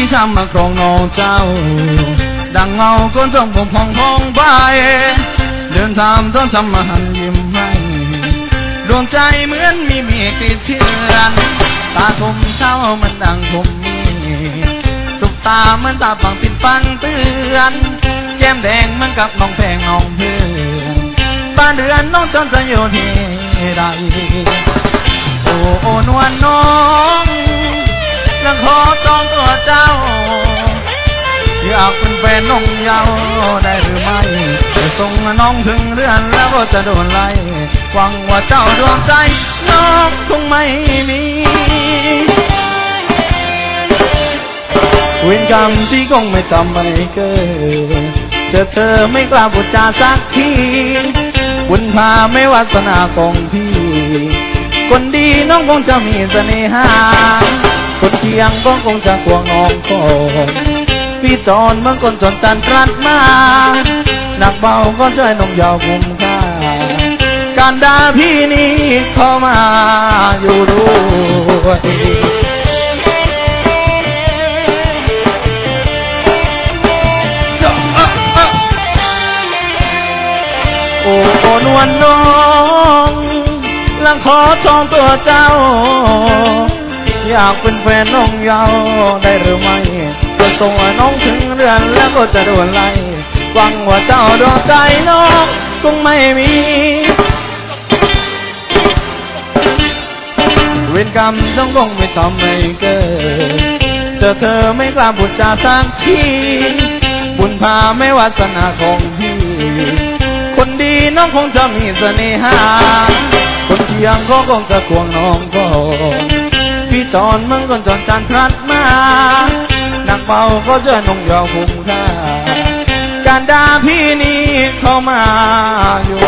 ที่ทำมาครองนองเจ้า ดังเงาคนจ้องผมพองพองไป เดินทางต้องทำมาหันยิ้มให้ดวงใจเหมือนมีเมฆติดเชื้อนตาคมเช้ามันดังคมมีสุกตาเหมือนตาฝังปิดฟังเตือน แก้มแดงมันกับน้องแพงน้องเพื่อนบ้านเรือนน้องจนจะอยู่ที่ใดากเป็นแฟนน้องยาวได้หรือไม่จะส่งน้องถึงเรือนแล้วก็จะโดนไล่หวังว่าเจ้าดวงใจ น้องคงไม่มีเวรกรรมที่คงไม่จำไม่เกิดเจอเธอไม่กล้าพูดจาสักทีบุญพาไม่วาสนาของพี่ คนดีน้องคงจะมีเสน่หาคนเที่ยงก็คงจะควงน้องก่อน พี่จอนเมื่อคนจนจันตรัสมาหนักเบาก็ช่วยน้องยาวคุ้มค่าการด่าพี่นี้เข้ามาอยู่ด้วยโอ้นวลน้องลังขอจองตัวเจ้า อยากเป็นแฟนน้องยาวได้หรือไม่ องถึงเรือนแล้วก็จะโดนไล่หวังว่าเจ้าดวงใจน้องคงไม่มี เวรกรรมต้องคงไม่ทำให้เกิดเจอเธอไม่กล้าพูดจาสักทีบุญพาไม่วาสนาของพี่ คนดีน้องคงจะมีเสน่หา คนเที่ยงก็คงจะควงน้องก็พี่จอนเมืองคนจอนจานพลัดมา นักเบาก็จะนุ่งยาวคุ้มค่าการด่าพี่นี้เข้ามาอยู่